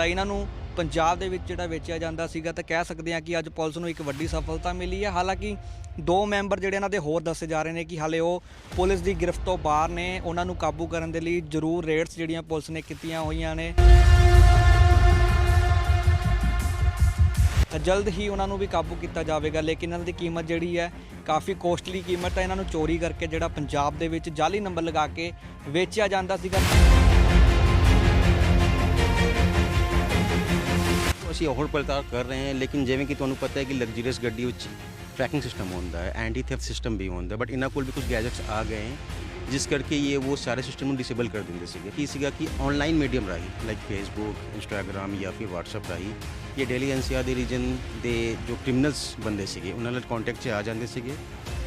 ਤਾਂ ਇਹਨਾਂ ਨੂੰ ਪੰਜਾਬ ਦੇ ਵਿੱਚ ਜਿਹੜਾ ਵੇਚਿਆ ਜਾਂਦਾ ਸੀਗਾ ਤਾਂ ਕਹਿ ਸਕਦੇ ਹਾਂ ਕਿ ਅੱਜ ਪੁਲਿਸ ਨੂੰ ਇੱਕ ਵੱਡੀ ਸਫਲਤਾ ਮਿਲੀ ਹੈ। ਹਾਲਾਂਕਿ ਦੋ ਮੈਂਬਰ ਜਿਹੜੇ ਇਹਨਾਂ ਦੇ ਹੋਰ ਦੱਸੇ ਜਾ ਰਹੇ ਨੇ ਕਿ ਹਾਲੇ ਉਹ ਪੁਲਿਸ ਦੀ ਗ੍ਰਿਫਤ ਤੋਂ ਬਾਹਰ ਨੇ। ਉਹਨਾਂ ਨੂੰ ਕਾਬੂ ਕਰਨ ਦੇ ਲਈ ਜ਼ਰੂਰ ਰੇਡਸ ਜਿਹੜੀਆਂ ਪੁਲਿਸ ਨੇ ਕੀਤੀਆਂ ਹੋਈਆਂ ਨੇ। ਤਾਂ ਜਲਦ ਹੀ ਉਹਨਾਂ ਨੂੰ ਵੀ ਕਾਬੂ ਕੀਤਾ ਜਾਵੇਗਾ, ਲੇਕਿਨ ਇਹਨਾਂ ਦੀ ਕੀਮਤ ਜਿਹੜੀ ਹੈ ਕਾਫੀ ਕੋਸਟਲੀ ਕੀਮਤ ਹੈ। ਇਹਨਾਂ ਨੂੰ ਚੋਰੀ ਕਰਕੇ ਜਿਹੜਾ ਪੰਜਾਬ ਦੇ ਵਿੱਚ ਜਾਲੀ ਨੰਬਰ ਲਗਾ ਕੇ ਵੇਚਿਆ ਜਾਂਦਾ ਸੀਗਾ। ਅਸੀਂ ਹੋਰ ਪੜਤਾਲ ਕਰ ਰਹੇ ਹਾਂ ਲੇਕਿਨ ਜਿਵੇਂ ਕਿ ਤੁਹਾਨੂੰ ਪਤਾ ਹੈ ਕਿ ਲਗਜ਼ਰੀਅਸ ਗੱਡੀ ਵਿੱਚ ਟਰੈਕਿੰਗ ਸਿਸਟਮ ਹੁੰਦਾ ਹੈ ਐਂਟੀ ਥੈਫਟ ਸਿਸਟਮ ਵੀ ਹੁੰਦਾ ਬਟ ਇਹਨਾਂ ਕੋਲ ਵੀ ਕੁਝ ਗੈਜਟਸ ਆ ਗਏ ਹੈ ਜਿਸ ਕਰਕੇ ਇਹ ਉਹ ਸਾਰੇ ਸਿਸਟਮ ਨੂੰ ਡਿਸੇਬਲ ਕਰ ਦਿੰਦੇ ਸੀਗੇ ਕੀ ਸੀਗਾ ਕਿ ਆਨਲਾਈਨ ਮੀਡੀਅਮ ਰਾਹੀਂ ਲਾਈਕ ਫੇਸਬੁੱਕ ਇੰਸਟਾਗ੍ਰam ਜਾਂ ਫਿਰ WhatsApp ਰਾਹੀਂ ਇਹ ਡੇਲੀ ਐਨਸੀਆਰ ਦੇ ਰੀਜਨ ਦੇ ਜੋ ਕ੍ਰਿਮੀਨਲਸ ਬੰਦੇ ਸੀਗੇ ਉਹਨਾਂ ਨਾਲ ਕੰਟੈਕਟ 'ਚ ਆ ਜਾਂਦੇ ਸੀਗੇ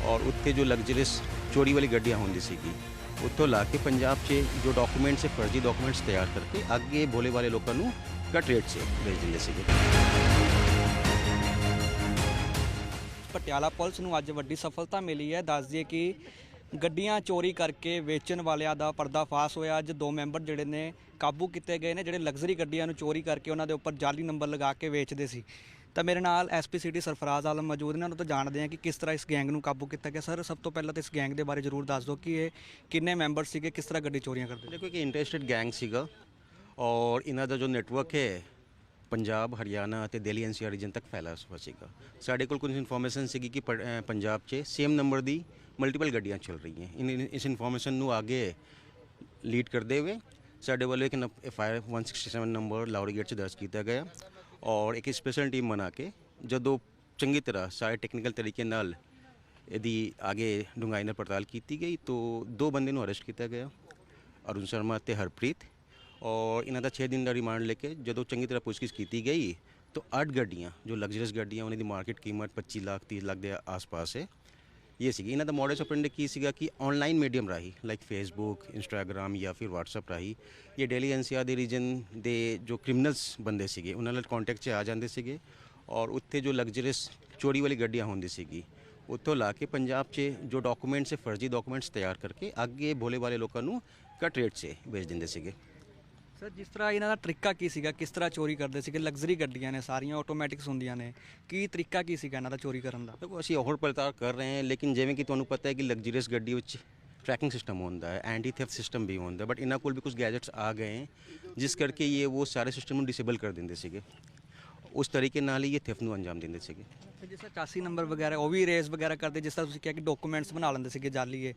ਔਰ ਉੱਥੇ ਜੋ ਲਗਜ਼ਰੀਅਸ ਚੋਰੀ ਵਾਲੀ ਗੱਡੀਆਂ ਹੁੰਦੀ ਸੀਗੀ ਉੱਥੋਂ ਲਾ ਕੇ ਪੰਜਾਬ 'ਚ ਜੋ ਡਾਕੂਮੈਂਟਸ ਹੈ ਫਰਜ਼ੀ ਡਾਕੂਮੈਂਟਸ ਤਿਆਰ ਕਰਕੇ ਅੱਗੇ ਭੋਲੇ ਵਾਲੇ ਲੋਕਾਂ ਨੂੰ ਘੱਟ ਰੇਟ 'ਚ ਵੇਚ ਦਿੰਦੇ ਸੀਗੇ। ਪਟਿਆਲਾ ਪੁਲਿਸ ਨੂੰ ਅੱਜ ਵੱਡੀ ਸਫਲਤਾ ਮਿਲੀ ਹੈ। ਦੱਸ ਦਈਏ ਕਿ ਗੱਡੀਆਂ ਚੋਰੀ ਕਰਕੇ ਵੇਚਣ ਵਾਲਿਆਂ ਦਾ ਪਰਦਾਫਾਸ਼ ਹੋਇਆ। ਅੱਜ ਦੋ ਮੈਂਬਰ ਜਿਹੜੇ ਨੇ ਕਾਬੂ ਕੀਤੇ ਗਏ ਨੇ, ਜਿਹੜੇ ਲਗਜ਼ਰੀ ਗੱਡੀਆਂ ਨੂੰ ਚੋਰੀ ਕਰਕੇ ਉਹਨਾਂ ਦੇ ਉੱਪਰ ਜਾਲੀ ਨੰਬਰ ਲਗਾ ਕੇ ਵੇਚਦੇ ਸੀ। ਤਾਂ ਮੇਰੇ ਨਾਲ ਐਸਪੀ ਸਿਟੀ ਸਰਫਰਾਜ਼ ਆਲਮ ਮੌਜੂਦ ਨੇ, ਉਹਨਾਂ ਤੋਂ ਜਾਣਦੇ ਹਾਂ ਕਿ ਕਿਸ ਤਰ੍ਹਾਂ ਇਸ ਗੈਂਗ ਨੂੰ ਕਾਬੂ ਕੀਤਾ ਗਿਆ। ਸਰ ਸਭ ਤੋਂ ਪਹਿਲਾਂ ਤਾਂ ਇਸ ਗੈਂਗ ਦੇ ਬਾਰੇ ਜ਼ਰੂਰ ਦੱਸ ਦਿਓ ਕਿ ਇਹ ਕਿੰਨੇ ਮੈਂਬਰ ਸੀਗੇ, ਕਿਸ ਤਰ੍ਹਾਂ ਗੱਡੀ ਚੋਰੀਆਂ ਕਰਦੇ ਦੇਖੋ ਇੱਕ ਇੰਟਰਸਟਿਡ ਗੈਂਗ ਸੀਗਾ ਔਰ ਇਹਨਾਂ ਦਾ ਜੋ ਨੈਟਵਰਕ ਹੈ, ਪੰਜਾਬ, ਹਰਿਆਣਾ ਅਤੇ ਦਿੱਲੀ ਐਨਸੀਆਰ ਰੀਜਨ ਤੱਕ ਫੈਲਾ ਹੋਇਆ ਸੀਗਾ। ਸਾਡੇ ਕੋਲ ਕੁਝ ਇਨਫੋਰਮੇਸ਼ਨ ਸੀਗੀ ਕਿ ਪ- ਪੰਜਾਬ 'ਚ ਸੇਮ ਨੰਬਰ ਦੀ ਮਲਟੀਪਲ ਗੱਡੀਆਂ ਚੱਲ ਰਹੀਆਂ। ਇਨ ਇਸ ਇਨਫੋਰਮੇਸ਼ਨ ਨੂੰ ਅੱਗੇ ਲੀਡ ਕਰਦੇ ਹੋਏ ਸਾਡੇ ਵੱਲੋਂ ਇੱਕ F I R 167 number Lahori gate 'ਚ ਦਰਜ ਕੀਤਾ ਗਿਆ। ਔਰ ਇੱਕ ਸਪੈਸ਼ਲ ਟੀਮ ਬਣਾ ਕੇ ਜਦੋਂ ਚੰਗੀ ਤਰ੍ਹਾਂ ਸਾਰੇ ਟੈਕਨੀਕਲ ਤਰੀਕੇ ਨਾਲ ਇਹਦੀ ਆਗੇ ਡੂੰਘਾਈ ਨਾਲ ਪੜਤਾਲ ਕੀਤੀ ਗਈ, ਤਾਂ ਦੋ ਬੰਦੇ ਨੂੰ ਅਰੈਸਟ ਕੀਤਾ ਗਿਆ, ਅਰੁਣ ਸ਼ਰਮਾ ਤੇ ਹਰਪ੍ਰੀਤ। ਔਰ ਇਹਨਾਂ ਦਾ 6 ਦਿਨ ਦਾ ਰਿਮਾਂਡ ਲੈ ਕੇ ਜਦੋਂ ਚੰਗੀ ਤਰ੍ਹਾਂ ਪੁੱਛਗਿੱਛ ਕੀਤੀ ਗਈ, ਤਾਂ ਅੱਠ ਗੱਡੀਆਂ, ਜੋ ਲਗਜ਼ਰੀਅਸ ਗੱਡੀਆਂ, ਉਹਨਾਂ ਦੀ ਮਾਰਕੀਟ ਕੀਮਤ 25 ਲੱਖ 30 ਲੱਖ ਦੇ ਆਸ-ਪਾਸ ਹੈ। ਇਹ ਸੀਗੀ ਇਹਨਾਂ ਦਾ ਮੋਡਸ ਆਪਰੈਂਡੀ ਕੀ ਸੀਗਾ ਕਿ ਆਨਲਾਈਨ ਮੀਡੀਅਮ ਰਾਹੀਂ ਲਾਈਕ ਫੇਸਬੁੱਕ ਇੰਸਟਾਗ੍ਰam ਜਾਂ ਫਿਰ WhatsApp ਰਾਹੀਂ ਇਹ ਡੇਲੀ ਐਨਸੀਆਰ ਦੇ ਰੀਜਨ ਦੇ ਜੋ ਕ੍ਰਿਮੀਨਲਸ ਬੰਦੇ ਸੀਗੇ ਉਹਨਾਂ ਨਾਲ ਕੰਟੈਕਟ 'ਚ ਆ ਜਾਂਦੇ ਸੀਗੇ ਔਰ ਉੱਥੇ ਜੋ ਲਗਜ਼ਰੀਅਸ ਚੋਰੀ ਵਾਲੀ ਗੱਡੀਆਂ ਹੁੰਦੀ ਸੀਗੀ ਉੱਥੋਂ ਲਾ ਕੇ ਪੰਜਾਬ 'ਚ ਜੋ ਡਾਕੂਮੈਂਟਸ ਫਰਜ਼ੀ ਡਾਕੂਮੈਂਟਸ ਤਿਆਰ ਕਰਕੇ ਅੱਗੇ ਭੋਲੇ ਵਾਲੇ ਲੋਕਾਂ ਨੂੰ ਘੱਟ ਰੇਟ 'ਚ ਵੇਚ ਦਿੰਦੇ ਸੀਗੇ ਸਰ, ਜਿਸ ਤਰ੍ਹਾਂ ਇਹਨਾਂ ਦਾ ਤਰੀਕਾ ਕੀ ਸੀਗਾ? ਕਿਸ ਤਰ੍ਹਾਂ ਚੋਰੀ ਕਰਦੇ ਸੀਗੇ? ਲਗਜ਼ਰੀ ਗੱਡੀਆਂ ਨੇ ਸਾਰੀਆਂ ਆਟੋਮੈਟਿਕਸ ਹੁੰਦੀਆਂ ਨੇ। ਕੀ ਤਰੀਕਾ ਕੀ ਸੀਗਾ ਇਹਨਾਂ ਦਾ ਚੋਰੀ ਕਰਨ ਦਾ? ਦੇਖੋ, ਅਸੀਂ ਹੋਰ ਪੜਤਾਲ ਕਰ ਰਹੇ ਹਾਂ, ਲੇਕਿਨ ਜਿਵੇਂ ਕਿ ਤੁਹਾਨੂੰ ਪਤਾ ਹੈ ਕਿ ਲਗਜ਼ਰੀਅਸ ਗੱਡੀ ਵਿੱਚ ਟਰੈਕਿੰਗ ਸਿਸਟਮ ਹੁੰਦਾ ਹੈ ਐਂਟੀ ਥੈਫਟ ਸਿਸਟਮ ਵੀ ਹੁੰਦਾ ਬਟ ਇਹਨਾਂ ਕੋਲ ਵੀ ਕੁਝ ਗੈਜਟਸ ਆ ਗਏ ਜਿਸ ਕਰਕੇ ਇਹ ਉਹ ਸਾਰੇ ਸਿਸਟਮ ਨੂੰ ਡਿਸੇਬਲ ਕਰ ਦਿੰਦੇ ਸੀਗੇ। ਉਸ ਤਰੀਕੇ ਨਾਲ ਹੀ ਇਹ ਥੈਫਟ ਨੂੰ ਅੰਜਾਮ ਦਿੰਦੇ ਸੀਗੇ। ਤੇ ਜਿਸ ਤਰ੍ਹਾਂ 84 ਨੰਬਰ ਵਗੈਰਾ ਉਹ ਵੀ ਰੇਸ ਵਗੈਰਾ ਕਰਦੇ ਜਿਸ ਤਰ੍ਹਾਂ ਤੁਸੀਂ ਕਿਹਾ ਕਿ ਡਾਕੂਮੈਂਟਸ ਬਣਾ ਲੈਂਦੇ ਸੀਗੇ ਜਾਲੀ ਇਹ।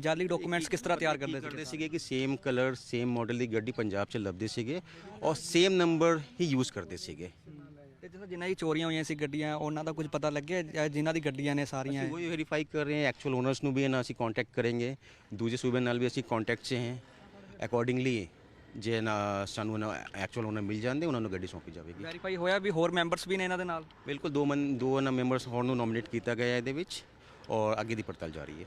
ਜਾਲੀ ਡਾਕੂਮੈਂਟਸ ਕਿਸ ਤਰ੍ਹਾਂ ਤਿਆਰ ਕਰਦੇ ਕਰਦੇ ਸੀਗੇ ਸੀਗੇ ਕਿ ਸੇਮ ਕਲਰ ਸੇਮ ਮਾਡਲ ਦੀ ਗੱਡੀ ਪੰਜਾਬ 'ਚ ਲੱਭਦੇ ਸੀਗੇ ਔਰ ਸੇਮ ਨੰਬਰ ਹੀ ਯੂਜ਼ ਕਰਦੇ ਸੀਗੇ। ਤੇ ਜਿਸ ਤਰ੍ਹਾਂ ਜਿਨ੍ਹਾਂ ਦੀ ਚੋਰੀਆਂ ਹੋਈਆਂ ਸੀ ਗੱਡੀਆਂ ਉਹਨਾਂ ਦਾ ਕੁਝ ਪਤਾ ਲੱਗਿਆ? ਜਾਂ ਜਿਨ੍ਹਾਂ ਦੀ ਗੱਡੀਆਂ ਨੇ ਸਾਰੀਆਂ ਅਸੀਂ ਵਹੀ ਵੈਰੀਫਾਈ ਕਰ ਰਹੇ ਹਾਂ ਐਕਚੁਅਲ ਓਨਰਸ ਨੂੰ ਵੀ ਇਹਨਾਂ ਅਸੀਂ ਕੰਟੈਕਟ ਕਰਾਂਗੇ। ਦੂਜੇ ਸੂਬੇ ਨਾਲ ਵੀ ਅਸੀਂ ਕੰਟੈਕਟ 'ਚ ਹਾਂ ਅਕੋਰਡਿੰਗਲੀ ਜੇ ਨਾ ਸਾਨੂੰ ਨਾ ਐਕਚੁਅਲ ਓਨਰ ਮਿਲ ਜਾਂਦੇ ਉਹਨਾਂ ਨੂੰ ਗੱਡੀ ਸੌਂਪੀ ਜਾਵੇਗੀ। ਵੈਰੀਫਾਈ ਹੋਇਆ ਵੀ ਹੋਰ ਮੈਂਬਰਸ ਵੀ ਨੇ ਇਹਨਾਂ ਦੇ ਨਾਲ? ਬਿਲਕੁਲ ਦੋ ਮਨ ਦੋ ਨਾ ਮੈਂਬਰਸ ਹੋਰ ਨੂੰ ਨੋਮੀਨੇਟ ਕੀਤਾ ਗਿਆ ਹੈ ਇਹਦੇ ਵਿੱਚ ਔਰ ਅੱਗੇ ਦੀ ਪੜਤਾਲ ਜਾਰੀ ਹੈ।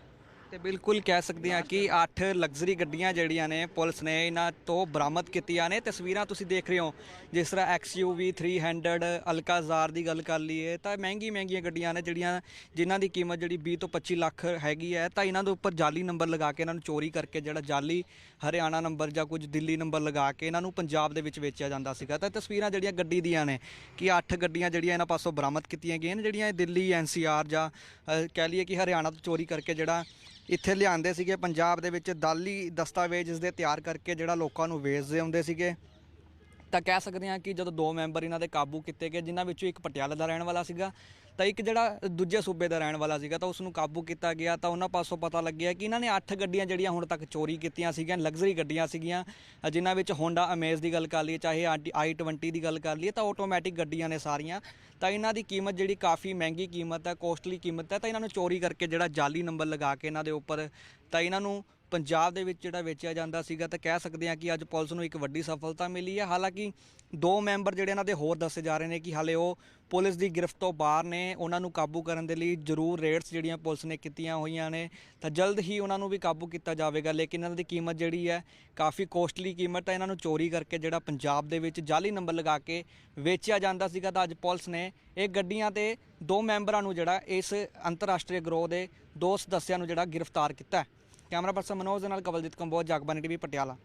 ਤੇ ਬਿਲਕੁਲ ਕਹਿ ਸਕਦੇ ਹਾਂ ਕਿ 8 ਲਗਜ਼ਰੀ ਗੱਡੀਆਂ ਜਿਹੜੀਆਂ ਨੇ, ਪੁਲਿਸ ਨੇ ਇਹਨਾਂ ਤੋਂ ਬਰਾਮਦ ਕੀਤੀਆਂ ਨੇ। ਤਸਵੀਰਾਂ ਤੁਸੀਂ ਦੇਖ ਰਹੇ ਹੋ, ਜਿਸ ਤਰ੍ਹਾਂ XUV 300 ਅਲਕਾਜ਼ਾਰ ਦੀ ਗੱਲ ਕਰ ਲਈਏ, ਤਾਂ ਮਹਿੰਗੀ ਮਹਿੰਗੀਆਂ ਗੱਡੀਆਂ ਨੇ ਜਿਹੜੀਆਂ, ਜਿਨ੍ਹਾਂ ਦੀ ਕੀਮਤ ਜਿਹੜੀ 20 ਤੋਂ 25 ਲੱਖ ਹੈਗੀ ਹੈ। ਤਾਂ ਇਹਨਾਂ ਦੇ ਉੱਪਰ ਜਾਲੀ ਨੰਬਰ ਲਗਾ ਕੇ ਇਹਨਾਂ ਨੂੰ ਚੋਰੀ ਕਰਕੇ ਜਿਹੜਾ ਜਾਲੀ ਹਰਿਆਣਾ ਨੰਬਰ ਜਾਂ ਕੁਝ ਦਿੱਲੀ ਨੰਬਰ ਲਗਾ ਕੇ ਇਹਨਾਂ ਨੂੰ ਪੰਜਾਬ ਦੇ ਵਿੱਚ ਵੇਚਿਆ ਜਾਂਦਾ ਸੀਗਾ। ਤਾਂ ਤਸਵੀਰਾਂ ਜਿਹੜੀਆਂ ਗੱਡੀ ਦੀਆਂ ਨੇ, ਕਿ 8 ਗੱਡੀਆਂ ਜਿਹੜੀਆਂ ਇਹਨਾਂ ਪਾਸੋਂ ਬਰਾਮਦ ਕੀਤੀਆਂ ਗਈਆਂ ਨੇ, ਜਿਹੜੀਆਂ ਇਹ ਦਿੱਲੀ ਐਨਸੀਆਰ ਜਾਂ ਕਹਿ ਲਈਏ ਕਿ ਹਰਿਆਣਾ ਤੋਂ ਚੋਰੀ ਕਰਕੇ ਜਿਹੜਾ ਇੱਥੇ ਲਿਆਂਦੇ ਸੀਗੇ, ਪੰਜਾਬ ਦੇ ਵਿੱਚ ਦਾਲੀ ਦਸਤਾਵੇਜ਼ ਇਸ ਦੇ ਤਿਆਰ ਕਰਕੇ ਜਿਹੜਾ ਲੋਕਾਂ ਨੂੰ ਵੇਚਦੇ ਆਉਂਦੇ ਸੀਗੇ। ਤਾਂ ਕਹਿ ਸਕਦੇ ਹਾਂ ਕਿ ਜਦੋਂ ਦੋ ਮੈਂਬਰ ਇਹਨਾਂ ਦੇ ਕਾਬੂ ਕੀਤੇ ਗਏ ਜਿਨ੍ਹਾਂ ਵਿੱਚੋਂ ਇੱਕ ਪਟਿਆਲਾ ਦਾ ਰਹਿਣ ਵਾਲਾ ਸੀਗਾ ਤਾਂ ਇੱਕ ਜਿਹੜਾ ਦੂਜੇ ਸੂਬੇ ਦਾ ਰਹਿਣ ਵਾਲਾ ਸੀਗਾ ਤਾਂ ਉਸ ਨੂੰ ਕਾਬੂ ਕੀਤਾ ਗਿਆ। ਤਾਂ ਉਹਨਾਂ ਪਾਸੋਂ ਪਤਾ ਲੱਗਿਆ ਕਿ ਇਹਨਾਂ ਨੇ 8 ਗੱਡੀਆਂ ਜਿਹੜੀਆਂ ਹੁਣ ਤੱਕ ਚੋਰੀ ਕੀਤੀਆਂ ਸੀਗੀਆਂ ਲਗਜ਼ਰੀ ਗੱਡੀਆਂ ਸੀਗੀਆਂ ਅ, ਜਿਨ੍ਹਾਂ ਵਿੱਚ ਹੋਂਡਾ ਅਮੇਜ਼ ਦੀ ਗੱਲ ਕਰ ਲਈਏ ਚਾਹੇ i20 ਦੀ ਗੱਲ ਕਰ ਲਈਏ ਤਾਂ ਆਟੋਮੈਟਿਕ ਗੱਡੀਆਂ ਨੇ ਸਾਰੀਆਂ। ਤਾਂ ਇਹਨਾਂ ਦੀ ਕੀਮਤ ਜਿਹੜੀ ਕਾਫੀ ਮਹਿੰਗੀ ਕੀਮਤ ਹੈ ਕੋਸਟਲੀ ਕੀਮਤ ਹੈ ਤਾਂ ਇਹਨਾਂ ਨੂੰ ਚੋਰੀ ਕਰਕੇ ਜਿਹੜਾ ਜਾਲੀ ਨੰਬਰ ਲਗਾ ਕੇ ਇਹਨਾਂ ਦੇ ਉੱਪਰ ਤਾਂ ਇਹਨਾਂ ਨੂੰ ਪੰਜਾਬ ਦੇ ਵਿੱਚ ਜਿਹੜਾ ਵੇਚਿਆ ਜਾਂਦਾ ਸੀਗਾ ਤਾਂ ਕਹਿ ਸਕਦੇ ਹਾਂ ਕਿ ਅੱਜ ਪੁਲਿਸ ਨੂੰ ਇੱਕ ਵੱਡੀ ਸਫਲਤਾ ਮਿਲੀ ਹੈ। ਹਾਲਾਂਕਿ ਦੋ ਮੈਂਬਰ ਜਿਹੜੇ ਇਹਨਾਂ ਦੇ ਹੋਰ ਦੱਸੇ ਜਾ ਰਹੇ ਨੇ ਕਿ ਹਾਲੇ ਉਹ ਪੁਲਿਸ ਦੀ ਗ੍ਰਿਫਤ ਤੋਂ ਬਾਹਰ ਨੇ। ਉਹਨਾਂ ਨੂੰ ਕਾਬੂ ਕਰਨ ਦੇ ਲਈ ਜ਼ਰੂਰ ਰੇਡਸ ਜਿਹੜੀਆਂ ਪੁਲਿਸ ਨੇ ਕੀਤੀਆਂ ਹੋਈਆਂ ਨੇ। ਤਾਂ ਜਲਦ ਹੀ ਉਹਨਾਂ ਨੂੰ ਵੀ ਕਾਬੂ ਕੀਤਾ ਜਾਵੇਗਾ, ਲੇਕਿਨ ਇਹਨਾਂ ਦੀ ਕੀਮਤ ਜਿਹੜੀ ਹੈ ਕਾਫੀ ਕੋਸਟਲੀ ਕੀਮਤ ਹੈ। ਇਹਨਾਂ ਨੂੰ ਚੋਰੀ ਕਰਕੇ ਜਿਹੜਾ ਪੰਜਾਬ ਦੇ ਵਿੱਚ ਜਾਲੀ ਨੰਬਰ ਲਗਾ ਕੇ ਵੇਚਿਆ ਜਾਂਦਾ ਸੀਗਾ ਤਾਂ ਅੱਜ ਪੁਲਿਸ ਨੇ ਇਹ ਗੱਡੀਆਂ ਤੇ ਦੋ ਮੈਂਬਰਾਂ ਨੂੰ ਜਿਹੜਾ ਇਸ ਅੰਤਰਰਾਸ਼ਟਰੀ ਗਰੋਹ ਦੇ ਦੋ ਸਦੱਸਿਆਂ ਨੂੰ ਜਿਹੜਾ ਗ੍ਰਿਫਤਾਰ ਕੀਤਾ ਹੈ। ਕੈਮਰਾ ਪਰਸਨ ਮਨੋਜ ਦੇ ਨਾਲ ਕਵਲਜੀਤ ਕੰਬੋਜ ਜਗਬਾਨੀ ਟੀਵੀ ਪਟਿਆਲਾ।